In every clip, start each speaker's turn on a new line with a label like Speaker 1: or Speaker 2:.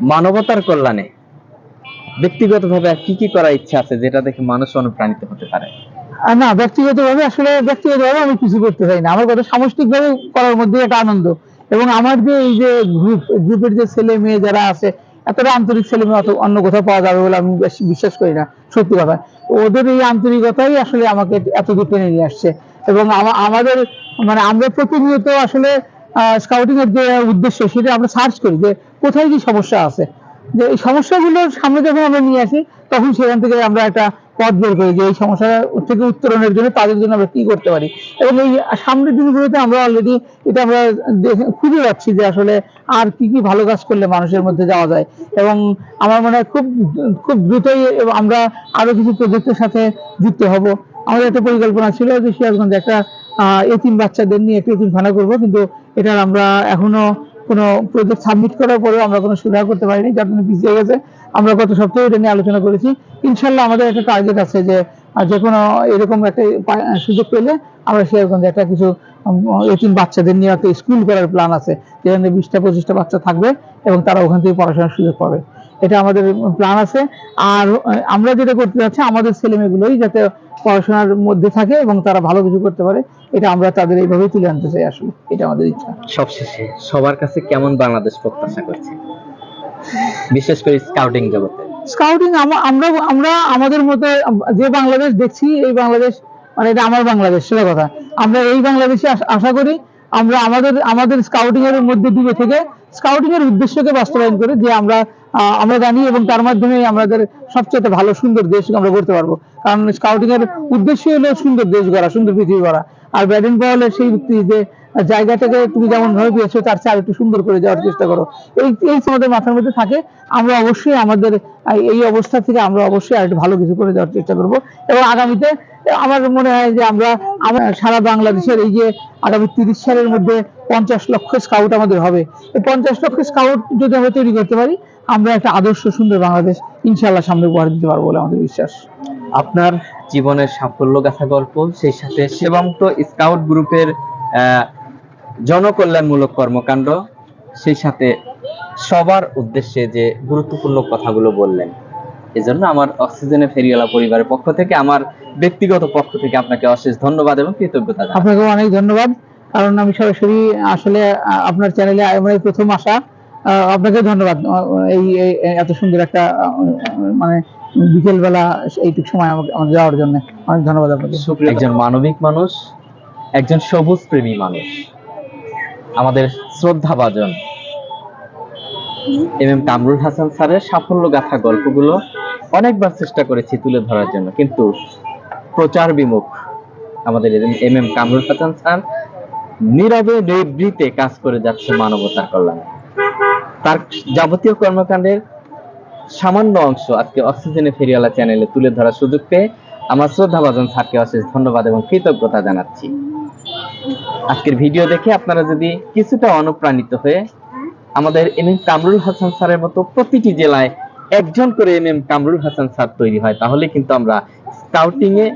Speaker 1: মানবতার কল্যাণে ব্যক্তিগতভাবে কি কি করার ইচ্ছা আছে যেটা দেখে মানুষ অনুপ্রাণিত হতে পারে?
Speaker 2: না, ব্যক্তিগতভাবে আসলে ব্যক্তিগতভাবে আমি কিছু করতে চাই না। আমার কথা সামষ্টিকভাবে করার মধ্যে একটা আনন্দ। এবং আমার যে এই যে গ্রুপ গ্রুপের যে ছেলে মেয়ে যারা আছে, এতটা আন্তরিক ছেলে মেয়ে অত অন্য কোথাও পাওয়া যাবে বলে আমি বেশ বিশ্বাস করি না, সত্যি কথা। ওদের এই আন্তরিকতাই আসলে আমাকে এত দূর টেনে নিয়ে আসছে। এবং আমাদের মানে আমরা প্রতিনিয়ত আসলে স্কাউটিং এর যে উদ্দেশ্য সেটা আমরা সার্চ করি যে কোথায় কি সমস্যা আছে? যে এই সমস্যাগুলো সামনে যখন আমরা নিয়ে আসি, তখন সেখান থেকে আমরা একটা পথ বের করি যে এই সমস্যা থেকে উত্তরণের জন্য, তাদের জন্য আমরা কি করতে পারি? এবং এই সামনের দিনগুলোতে আমরা অলরেডি এটা আমরা খুঁজে পাচ্ছি যে আসলে আর কি কি ভালো কাজ করলে মানুষের মধ্যে যাওয়া যায়। এবং আমার মনে হয় খুব খুব দ্রুতই আমরা আরও কিছু প্রজেক্টের সাথে যুক্ত হব। আমাদের একটা পরিকল্পনা ছিল যে সিরাজগঞ্জে একটা এতিম বাচ্চাদের নিয়ে একটা এতিমখানা করব, কিন্তু এটার আমরা এখনও কোনো প্রজেক্ট সাবমিট করার পরেও আমরা কোনো সুবিধা করতে পারিনি যার জন্য পিছিয়ে গেছে। আমরা গত সপ্তাহে এটা নিয়ে আলোচনা করেছি। ইনশাল্লাহ আমাদের একটা টার্গেট আছে যে যে কোনো এরকম একটা সুযোগ পেলে আমরা সিরাজগঞ্জে একটা কিছু এতিম বাচ্চাদের নিয়ে একটা স্কুল করার প্ল্যান আছে, যেখানে বিশটা, পঁচিশটা বাচ্চা থাকবে এবং তারা ওখান থেকে পড়াশোনার সুযোগ পাবে। এটা আমাদের প্ল্যান আছে। আর আমরা যেটা করতে যাচ্ছি, আমাদের ছেলে মেয়েগুলোই যাতে পড়াশোনার মধ্যে থাকে এবং তারা ভালো কিছু করতে পারে এটা আমরা তাদের এইভাবে তুলে আনতে চাই আসলে এটা আমাদের ইচ্ছা।
Speaker 1: সবশেষে সবার কাছে কেমন বাংলাদেশ প্রত্যাশা করছে বিশেষ করে স্কাউটিং জগতে।
Speaker 2: স্কাউটিং আমরা আমরা আমাদের মধ্যে যে বাংলাদেশ দেখছি এই বাংলাদেশ মানে এটা আমার বাংলাদেশ সেটা কথা। আমরা এই বাংলাদেশে আশা করি আমরা আমাদের আমাদের স্কাউটিং এর মধ্যে ডুবে থেকে স্কাউটিং এর উদ্দেশ্যকে বাস্তবায়ন করে যে আমরা আমরা জানি এবং তার মাধ্যমে আমাদের সবচেয়ে ভালো সুন্দর দেশ আমরা গড়তে পারব। কারণ স্কাউটিং এর উদ্দেশ্য হলো সুন্দর দেশ গড়া, সুন্দর পৃথিবী গড়া। আর ব্যাডেন পাওয়ালের সেই উক্তি যে, জায়গাটাকে তুমি যেমন ভাবে পেয়েছ তার চেয়ে আরেকটু সুন্দর করে যাওয়ার চেষ্টা করো। এই এই আমাদের মাথার মধ্যে থাকে। আমরা অবশ্যই আমাদের এই অবস্থা থেকে আমরা অবশ্যই আরেকটু ভালো কিছু করে যাওয়ার চেষ্টা করব। এবং আগামীতে আমার মনে হয় যে আমরা সারা বাংলাদেশের এই যে আগামী তিরিশ সালের মধ্যে পঞ্চাশ লক্ষ স্কাউট আমাদের হবে। এই পঞ্চাশ লক্ষ স্কাউট যদি আমরা তৈরি করতে পারি, আমরা একটা আদর্শ সুন্দর বাংলাদেশ ইনশাল্লাহ সামনে উপহার দিতে পারব বলে আমাদের বিশ্বাস।
Speaker 1: আপনার জীবনের সাফল্য গাথা গল্প, সেই সাথে সেবামুক্ত স্কাউট গ্রুপের জনকল্যাণমূলক কর্মকাণ্ড, সেই সাথে সবার উদ্দেশ্যে যে গুরুত্বপূর্ণ কথাগুলো বললেন। এজন্য আমার অক্সিজেনে ফেরিওয়ালা পরিবারের পক্ষ থেকে আমার ব্যক্তিগত পক্ষ থেকে আপনাকে অশেষ ধন্যবাদ এবং কৃতজ্ঞতা
Speaker 2: আপনাকে অনেক ধন্যবাদ কারণ আমি সরাসরি আসলে আপনার চ্যানেলে আমার এই প্রথম আসা আপনাকে ধন্যবাদ এই এত সুন্দর একটা মানে বিকেলবেলা এইটুকু সময় আমাকে দেওয়ার জন্য। অনেক ধন্যবাদ আপনাকে।
Speaker 1: একজন মানবিক মানুষ একজন সবুজ প্রেমী মানুষ। আমাদের শ্রদ্ধাভাজন এম এম কামরুল হাসান স্যারের সাফল্য গাথা গল্পগুলো অনেকবার চেষ্টা করেছি তুলে ধরার জন্য, কিন্তু প্রচার বিমুখ। আমাদের M M Kamrul Hasan sir নীরবে নিবৃতে কাজ করে যাচ্ছে মানবতার কল্যাণে। তার যাবতীয় কর্মকাণ্ডের সামান্য অংশ আজকে অক্সিজেনে ফেরিওয়ালা চ্যানেলে তুলে ধরার সুযোগ পেয়ে আমার শ্রদ্ধাভাজন স্যারকে অশেষ ধন্যবাদ এবং কৃতজ্ঞতা জানাচ্ছি। আজকের ভিডিও দেখে আপনারা যদি কিছুটা অনুপ্রাণিত হয়ে আমাদের এম এম কামরুল হাসান স্যারের মতো প্রতিটি জেলায় একজন করে M M Kamrul Hasan sir তৈরি হয়, তাহলে কিন্তু আমরা স্কাউটিং এ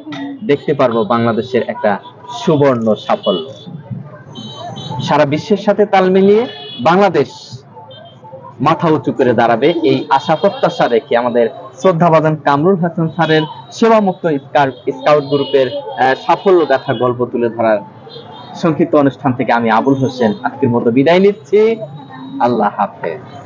Speaker 1: দেখতে পারব বাংলাদেশের একটা সুবর্ণ সাফল্য। সারা বিশ্বের সাথে তাল মিলিয়ে বাংলাদেশ মাথা উঁচু করে দাঁড়াবে এই আশা প্রত্যাশা রেখে আমাদের শ্রদ্ধাবাদন কামরুল হাসান স্যারের সেবামুক্ত স্কাউট গ্রুপের সাফল্য গাথা গল্প তুলে ধরার সংক্ষিপ্ত অনুষ্ঠান থেকে আমি আবুল হোসেন আজকের মতো বিদায় নিচ্ছি। আল্লাহ হাফেজ।